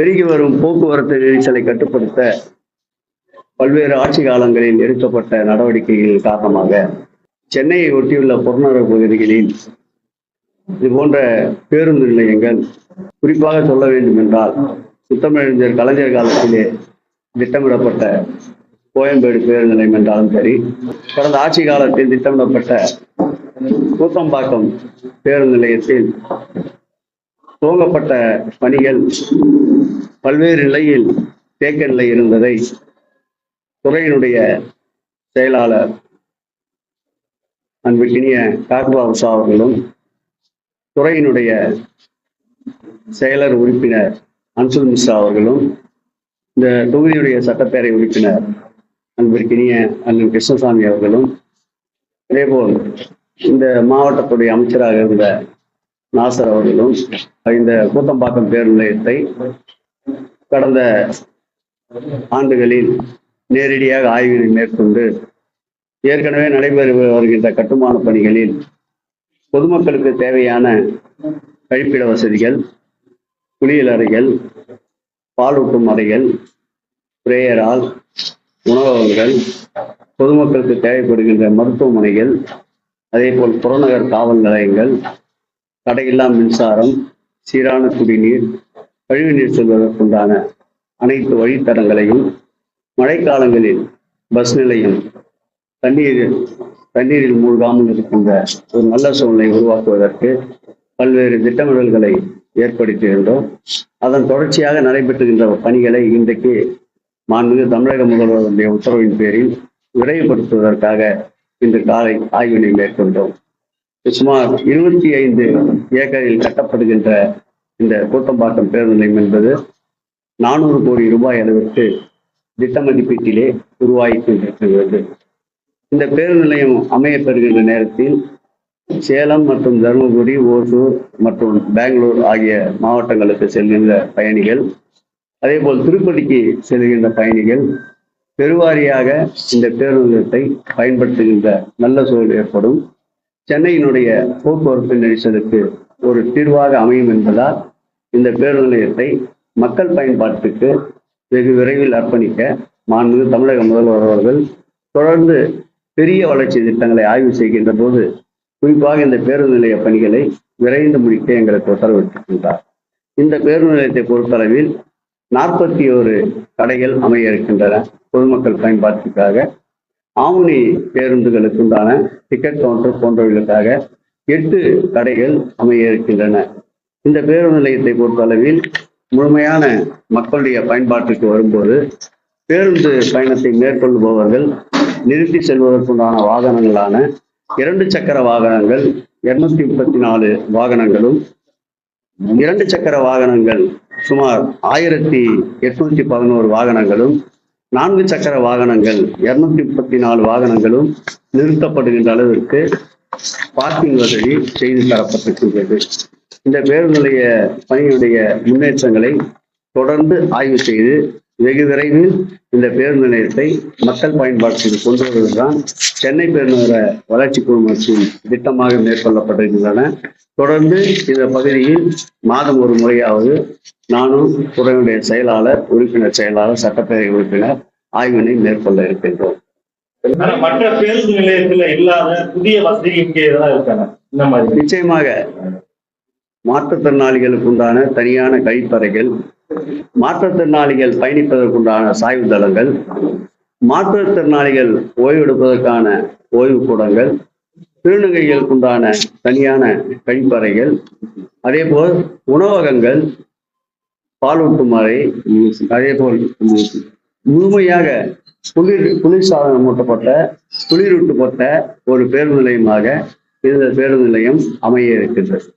பெருகி வரும் போக்குவரத்து நெரிசலை கட்டுப்படுத்த பல்வேறு ஆட்சி காலங்களில் எடுக்கப்பட்ட நடவடிக்கைகள் காரணமாக சென்னையை ஒட்டியுள்ள புறநகர் பகுதிகளில் இது போன்ற பேருந்து நிலையங்கள் குறிப்பாக சொல்ல வேண்டும் என்றால் சுத்தமிழஞ்சர் கலைஞர் காலத்திலே திட்டமிடப்பட்ட கோயம்பேடு பேருந்து நிலையம் என்றாலும் சரி கடந்த ஆட்சி காலத்தில் திட்டமிடப்பட்ட கூத்தம்பாக்கம் பேருந்து நிலையத்தில் துவங்கப்பட்ட பணிகள் பல்வேறு நிலையில் தேக்க நிலை இருந்ததை துறையினுடைய செயலாளர் அன்பிற்கினிய காக்பா சா அவர்களும் துறையினுடைய செயலர் உறுப்பினர் அன்சுல் மிஸ்ரா அவர்களும் இந்த தொகுதியுடைய சட்டப்பேரவை உறுப்பினர் அன்பிற்கினிய அண்ணன் கிருஷ்ணசாமி அவர்களும் அதேபோல் இந்த மாவட்டத்துடைய அமைச்சராக இருந்த நாசர் அவர்களும் இந்த கூத்தம்பாக்கம் பேர் நிலையத்தை கடந்த ஆண்டுகளில் நேரடியாக ஆய்வினை மேற்கொண்டு ஏற்கனவே நடைபெறு வருகின்ற கட்டுமான பணிகளில் பொதுமக்களுக்கு தேவையான கழிப்பிட வசதிகள் குளியல் அறைகள் பாலூட்டும் அறைகள் பிரேயர் உணவகங்கள் பொதுமக்களுக்கு தேவைப்படுகின்ற மருத்துவமனைகள் அதே போல் புறநகர் காவல் நிலையங்கள் தடையில்லா மின்சாரம் சீரான குடிநீர் கழிவுநீர் செல்வதற்குண்டான அனைத்து வழித்தடங்களையும் மழைக்காலங்களில் பஸ் நிலையம் தண்ணீர் தண்ணீரில் மூழ்காமல் இருக்கின்ற ஒரு நல்ல சூழ்நிலை உருவாக்குவதற்கு பல்வேறு திட்டமிடல்களை ஏற்படுத்தியிருந்தோம். அதன் தொடர்ச்சியாக நடைபெற்றுகின்ற பணிகளை இன்றைக்கு மாண்புமிகு தமிழக முதல்வருடைய உத்தரவின் பேரில் விரைவுபடுத்துவதற்காக இன்று காலை ஆய்வினை மேற்கொண்டோம். சுமார் இருபத்தி ஐந்து ஏக்கரில் கட்டப்படுகின்ற இந்த கூட்டம்பாக்கம் பேருந்து நிலையம் என்பது நானூறு கோடி ரூபாய் அளவிற்கு திட்ட மதிப்பீட்டிலே உருவாகி கொண்டிருக்கிறது இந்த பேருந்து நிலையம் அமையப்பெறுகின்ற நேரத்தில் சேலம் மற்றும் தருமபுரி ஓசூர் மற்றும் பெங்களூர் ஆகிய மாவட்டங்களுக்கு செல்கின்ற பயணிகள் அதேபோல் திருப்பதிக்கு செல்கின்ற பயணிகள் பெருவாரியாக இந்த பேருந்தத்தை பயன்படுத்துகின்ற நல்ல சூழல் ஏற்படும். சென்னையினுடைய போக்குவரத்து நெரிசலுக்கு ஒரு தீர்வாக அமையும் என்பதால் இந்த பேருந்து நிலையத்தை மக்கள் பயன்பாட்டுக்கு வெகு விரைவில் அர்ப்பணிக்க மாண்பு தமிழக முதல்வர் அவர்கள் தொடர்ந்து பெரிய வளர்ச்சி திட்டங்களை ஆய்வு செய்கின்ற போது குறிப்பாக இந்த பேருந்து நிலைய பணிகளை விரைந்து முடிக்க எங்களுக்கு உத்தரவிட்டிருக்கின்றார் இந்த பேருந்து நிலையத்தை பொறுத்தளவில் நாற்பத்தி ஒரு கடைகள் அமைய இருக்கின்றன. பொதுமக்கள் பயன்பாட்டிற்காக ஆம்னி பேருந்துகளுக்கு உண்டான டிக்கெட் கவுண்டர் போன்றவர்களுக்காக எட்டு கடைகள் அமைய இருக்கின்றன இந்த பேருந்து நிலையத்தை பொறுத்தளவில் முழுமையான மக்களுடைய பயன்பாட்டுக்கு வரும்போது பேருந்து பயணத்தை மேற்கொள்பவர்கள் நிறுத்தி செல்வதற்குண்டான வாகனங்களான இரண்டு சக்கர வாகனங்கள் இருநூத்தி முப்பத்தி நாலு வாகனங்களும் இரண்டு சக்கர வாகனங்கள் சுமார் ஆயிரத்தி எட்நூத்தி பதினோரு வாகனங்களும் நான்கு சக்கர வாகனங்கள் இருநூத்தி முப்பத்தி நாலு வாகனங்களும் நிறுத்தப்படுகின்ற அளவிற்கு பார்க்கிங் வசதி செய்து தரப்பட்டிருக்கின்றது. இந்த பேருந்துடைய நிலைய பணியுடைய முன்னேற்றங்களை தொடர்ந்து ஆய்வு செய்து வெகு விரைவில் இந்த பேருந்து நிலையத்தை மக்கள் பயன்பாட்டிற்கு கொண்டு வருவதுதான் சென்னை பெருநகர வளர்ச்சி குழுமத்தின் திட்டமாக மேற்கொள்ளப்பட்டிருக்கின்றன. தொடர்ந்து இந்த பகுதியில் மாதம் ஒரு முறையாவது நானும் துறையுடைய செயலாளர் உறுப்பினர் செயலாளர் சட்டப்பேரவை உறுப்பினர் ஆய்வினை மேற்கொள்ள இருக்கின்றோம். மற்ற பேருந்து நிலையத்துல இல்லாத புதிய வசதி இங்கே நிச்சயமாக மாற்றுத்திறனாளிகளுக்கு உண்டான தனியான கழிப்பறைகள் மாற்றுத்திறனாளிகள் பயணிப்பதற்குண்டான சாய்வு தளங்கள் மாற்றுத்திறனாளிகள் ஓய்வெடுப்பதற்கான ஓய்வு கூடங்கள் திருநங்கைகளுக்கு உண்டான தனியான கழிப்பறைகள் அதே போல் உணவகங்கள் பாலூட்டும் அறை அதே போல் முழுமையாக குளிர் குளிர்சாதனம் மூட்டப்பட்ட குளிரூட்டப்பட்ட ஒரு பேருந்து நிலையமாக இந்த பேருந்து நிலையம் அமைய இருக்கின்றது.